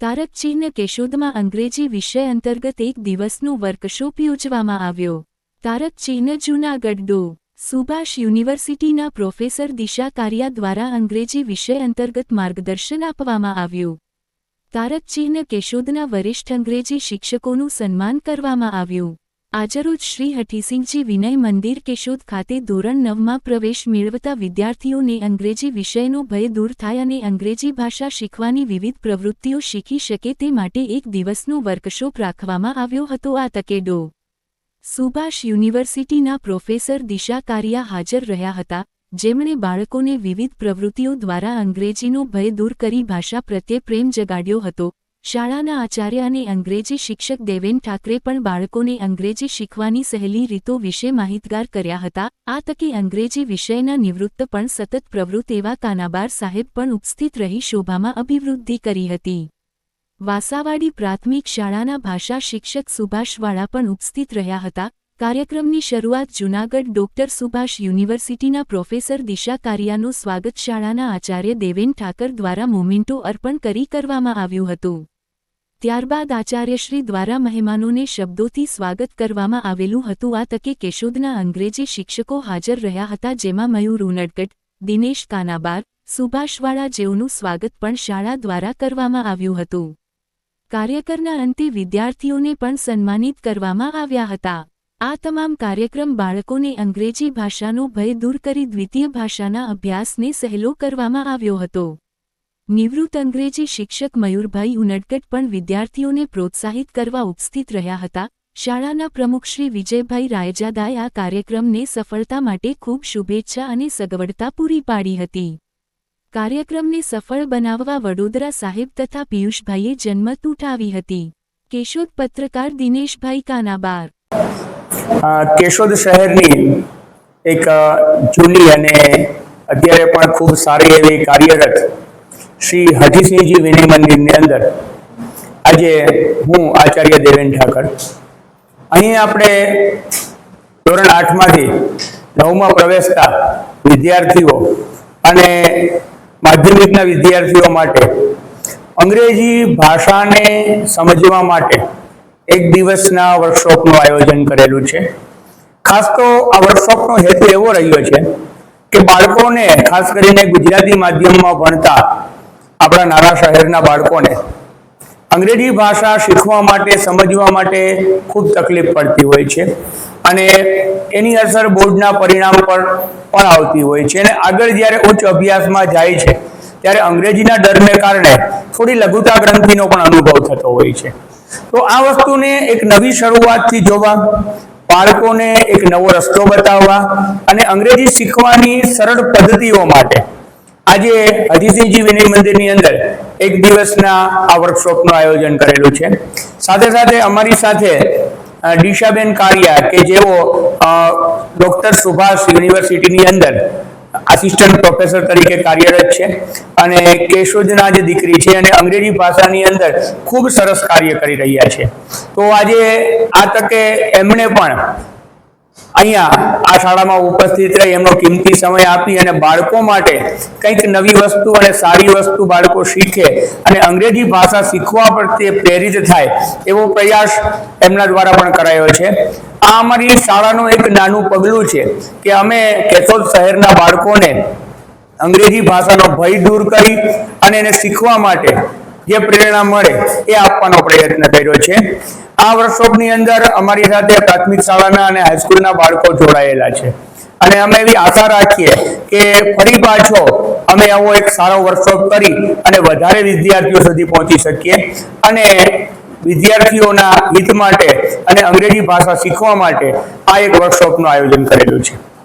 તારક ચિહ્ન કેશોદમાં અંગ્રેજી વિષય અંતર્ગત એક દિવસનું વર્કશોપ યોજવામાં આવ્યો. તારક ચિહ્ન જૂનાગઢ ડો. સુભાષ યુનિવર્સિટીના પ્રોફેસર દિશા કારિયા દ્વારા અંગ્રેજી વિષય અંતર્ગત માર્ગદર્શન આપવામાં આવ્યું. તારક ચિહ્ન કેશોદના વરિષ્ઠ અંગ્રેજી શિક્ષકોનું સન્માન કરવામાં આવ્યું. આજરોજ શ્રી હઠીસિંહજી વિનય મંદિર કેશોદ ખાતે ધોરણ નવમાં પ્રવેશ મેળવતા વિદ્યાર્થીઓને અંગ્રેજી વિષયનો ભય દૂર થાય અને અંગ્રેજી ભાષા શીખવાની વિવિધ પ્રવૃત્તિઓ શીખી શકે તે માટે એક દિવસનો વર્કશોપ રાખવામાં આવ્યો હતો. આ તકે ડો સુભાષ યુનિવર્સિટીના પ્રોફેસર દિશા કારિયા હાજર રહ્યા હતા, જેમણે બાળકોને વિવિધ પ્રવૃત્તિઓ દ્વારા અંગ્રેજીનો ભય દૂર કરી ભાષા પ્રત્યે પ્રેમ જગાડ્યો હતો. શાળાના આચાર્ય અને અંગ્રેજી શિક્ષક દેવેન ઠાકરે પણ બાળકોને અંગ્રેજી શીખવાની સહેલી રીતો વિશે માહિતગાર કર્યા હતા. આ તકે અંગ્રેજી વિષયના નિવૃત્ત પણ સતત પ્રવૃત્ત એવા કાનાબાર સાહેબ પણ ઉપસ્થિત રહી શોભામાં અભિવૃદ્ધિ કરી હતી. વાસાવાડી પ્રાથમિક શાળાના ભાષા શિક્ષક સુભાષવાળા પણ ઉપસ્થિત રહ્યા હતા. કાર્યક્રમની શરૂઆત જૂનાગઢ ડોક્ટર સુભાષ યુનિવર્સિટીના પ્રોફેસર દિશા કારિયાનું સ્વાગત શાળાના આચાર્ય દેવેન ઠાકર દ્વારા મોમેન્ટો અર્પણ કરી કરવામાં આવ્યું હતું. ત્યારબાદ આચાર્યશ્રી દ્વારા મહેમાનોને શબ્દોથી સ્વાગત કરવામાં આવેલું હતું. આ તકે કેશોદના અંગ્રેજી શિક્ષકો હાજર રહ્યા હતા, જેમાં મયુર ઉનડકટ, દિનેશ કાનાબાર, સુભાષવાળા જેઓનું સ્વાગત પણ શાળા દ્વારા કરવામાં આવ્યું હતું. કાર્યકરના અંતે વિદ્યાર્થીઓને પણ સન્માનિત કરવામાં આવ્યા હતા. આ તમામ કાર્યક્રમ બાળકોને અંગ્રેજી ભાષાનો ભય દૂર કરી દ્વિતીય ભાષાના અભ્યાસને સહેલો કરવામાં આવ્યો હતો. નિવૃત્ત અંગ્રેજી શિક્ષક મયુરભાઈ ઉનડકટ પણ વિદ્યાર્થીઓને પ્રોત્સાહિત કરવા ઉપસ્થિત રહ્યા હતા. શાળાના પ્રમુખ શ્રી વિજયભાઈ રાયજાદાએ આ કાર્યક્રમને સફળતા માટે ખૂબ શુભેચ્છા અને સગવડતા પૂરી પાડી હતી. કાર્યક્રમને સફળ બનાવવા વડોદરા સાહેબ તથા પિયુષભાઈએ જન્મત ઉઠાવી હતી. કેશોદ પત્રકાર દિનેશભાઈ કાનાબાર. કેશોદ શહેરની એક જૂની અને અત્યારે પણ ખૂબ સારી એવી કાર્યરત શ્રી હઠીસિંહજી વિનય મંદિરની અંદર આજે હું આચાર્ય દેવેન ઠાકર. અહીં આપણે ધોરણ આઠમાંથી નવમાં પ્રવેશતા વિદ્યાર્થીઓ અને માધ્યમિકના વિદ્યાર્થીઓ માટે અંગ્રેજી ભાષાને સમજવા માટે એક દિવસના વર્કશોપનું આયોજન કરેલું છે. ખાસ તો આ વર્કશોપનો હેતુ એવો રહ્યો છે કે બાળકોને, ખાસ કરીને ગુજરાતી માધ્યમમાં ભણતા આપણા નાના શહેરના બાળકોને અંગ્રેજી ભાષા શીખવા માટે, સમજવા માટે ખૂબ તકલીફ પડતી હોય છે. અને એની અસર બોર્ડના પરિણામ પર પણ આવતી હોય છે. અને આગળ જ્યારે ઉચ્ચ અભ્યાસમાં જાય છે, ત્યારે અંગ્રેજીના ડરને કારણે થોડી લઘુતા ગ્રંથિનો પણ અનુભવ થતો હોય છે. તો આ વસ્તુને એક નવી શરૂઆતથી જોવા, બાળકોને એક નવો રસ્તો બતાવવા અને અંગ્રેજી શીખવાની સરળ પદ્ધતિઓ માટે આજે હજીસિંહજી વિનય મંદિરની અંદર એક દિવસના આ વર્કશોપનું આયોજન કરેલું છે. સાથે સાથે અમારી સાથે ડીશાબેન કારિયા કે જેઓ ડોક્ટર સુભાષ યુનિવર્સિટીની અંદર આસિસ્ટન્ટ પ્રોફેસર તરીકે કાર્યરત છે અને કેશોદના જે દીકરી છે અને અંગ્રેજી ભાષાની અંદર ખૂબ સરસ કાર્ય કરી રહ્યા છે. તો આજે આ તકે એમણે પણ અહીંયા આ શાળામાં ઉપસ્થિત રહી, એમનો કિંમતી સમય આપી અને બાળકો માટે કંઈક નવી વસ્તુ અને સારી વસ્તુ બાળકો શીખે અને અંગ્રેજી ભાષા શીખવા પ્રત્યે પ્રેરિત થાય એવો પ્રયાસ એમના દ્વારા પણ કરાયો છે. આ અમારી શાળાનું એક નાનું પગલું છે કે અમે કેશોદ શહેરના બાળકોને અંગ્રેજી ભાષાનો ભય દૂર કરી અને એને શીખવા માટે જે પ્રેરણા મળે એ આપવાનો પ્રયત્ન કર્યો છે. આ વર્કશોપની અંદર અમારી સાથે પ્રાથમિક શાળાના અને હાઈસ્કૂલના બાળકો જોડાયેલા છે. અને અમે એવી આશા રાખીએ કે ફરી પાછો અમે આવો એક સારો વર્કશોપ કરી અને વધારે વિદ્યાર્થીઓ સુધી પહોંચી શકીએ. અને વિદ્યાર્થીઓના હિત માટે અને અંગ્રેજી ભાષા શીખવા માટે આ એક વર્કશોપનું આયોજન કરેલું છે.